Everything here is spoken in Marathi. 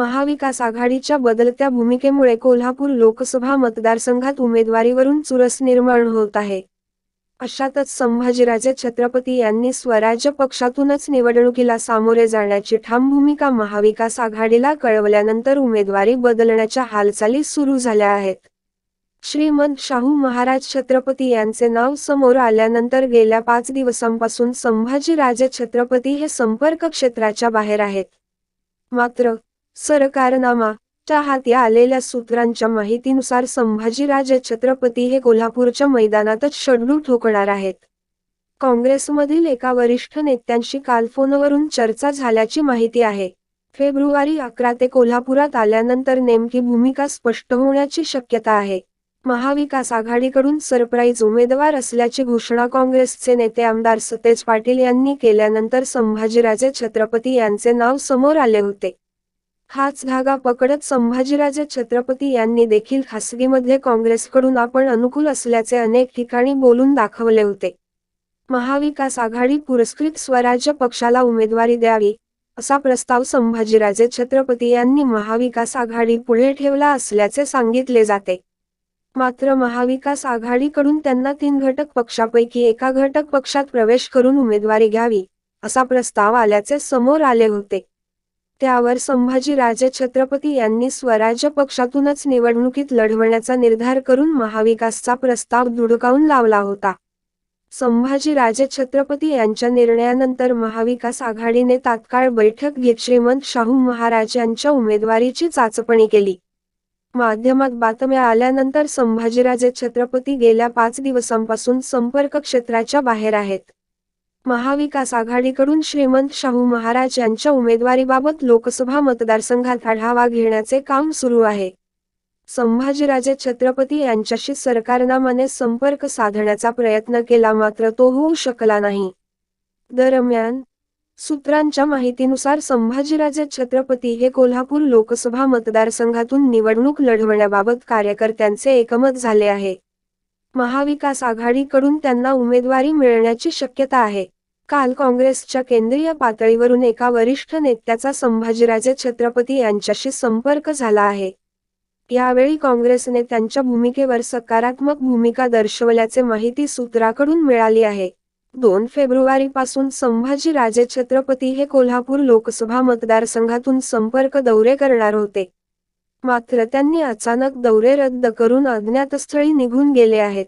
महाविकास आघाडीच्या बदलत्या भूमिकेमुळे कोल्हापूर लोकसभा मतदारसंघात उमेदवारीवरून चुरस निर्माण होत आहे. अशातच संभाजीराजे छत्रपती यांनी स्वराज्य पक्षातूनच निवडणुकीला सामोरे जाण्याची ठाम भूमिका महाविकास आघाडीला कळवल्यानंतर उमेदवारी बदलण्याच्या हालचाली सुरू झाल्या आहेत. श्रीमंत शाहू महाराज छत्रपती यांचे नाव समोर आल्यानंतर गेल्या पाच दिवसांपासून संभाजीराजे छत्रपती हे संपर्क क्षेत्राच्या बाहेर आहेत. मात्र सरकारनामा. च्या हाती आलेल्या सूत्रांच्या माहितीनुसार संभाजीराजे छत्रपती हे कोल्हापूरच्या मैदानातच शड्डू ठोकणार आहेत. काँग्रेसमधील एका वरिष्ठ नेत्यांशी काल फोनवरून चर्चा झाल्याची माहिती आहे. फेब्रुवारी अकरा ते कोल्हापुरात आल्यानंतर नेमकी भूमिका स्पष्ट होण्याची शक्यता आहे. महाविकास आघाडीकडून सरप्राईज उमेदवार असल्याची घोषणा काँग्रेसचे नेते आमदार सतेज पाटील यांनी केल्यानंतर संभाजीराजे छत्रपती यांचे नाव समोर आले होते. हाच धागा पकडत संभाजीराजे छत्रपती यांनी देखील खासगीमध्ये काँग्रेसकडून आपण अनुकूल असल्याचे अनेक ठिकाणी बोलून दाखवले होते. महाविकास आघाडी पुरस्कृत स्वराज्य पक्षाला उमेदवारी द्यावी असा प्रस्ताव संभाजीराजे छत्रपती यांनी महाविकास आघाडी पुढे ठेवला असल्याचे सांगितले जाते. मात्र महाविकास आघाडीकडून त्यांना तीन घटक पक्षापैकी एका घटक पक्षात प्रवेश करून उमेदवारी घ्यावी असा प्रस्ताव आल्याचे समोर आले होते. त्यावर संभाजीराजे छत्रपती यांनी स्वराज्य पक्षातूनच निवडणुकीत लढवण्याचा निर्धार करून महाविकासचा प्रस्ताव धुडकावून लावला होता. संभाजीराजे छत्रपती यांच्या निर्णयानंतर महाविकास आघाडीने तात्काळ बैठक घेत श्रीमंत शाहू महाराज यांच्या उमेदवारीची चाचपणी केली. माध्यमात बातम्या आल्यानंतर संभाजीराजे छत्रपती गेल्या पाच दिवसांपासून संपर्क क्षेत्राच्या बाहेर आहेत. महाविकास आघाडीकडून श्रीमंत शाहू महाराज यांच्या उमेदवारीबाबत लोकसभा मतदारसंघात आढावा घेण्याचे काम सुरू आहे. संभाजीराजे छत्रपती यांच्याशी सरकारनामाने संपर्क साधण्याचा प्रयत्न केला मात्र तो होऊ शकला नाही. दरम्यान सूत्रांच्या माहितीनुसार संभाजीराजे छत्रपती हे कोल्हापूर लोकसभा मतदारसंघातून निवडणूक लढवण्याबाबत कार्यकर्त्यांचे एकमत झाले आहे. महाविकास आघाडीकडून त्यांना उमेदवारी मिळण्याची शक्यता आहे. काल काँग्रेसच्या केंद्रीय पातळीवरून एका वरिष्ठ नेत्याचा संभाजीराजे छत्रपती यांच्याशी संपर्क झाला आहे. यावेळी काँग्रेसने त्यांच्या भूमिकेवर सकारात्मक भूमिका दर्शवल्याचे माहिती सूत्राकडून मिळाली आहे. दोन फेब्रुवारीपासून संभाजीराजे छत्रपती हे कोल्हापूर लोकसभा मतदारसंघातून संपर्क दौरे करणार होते. मात्र त्यांनी अचानक दौरे रद्द करून अज्ञातस्थळी निघून गेले आहेत.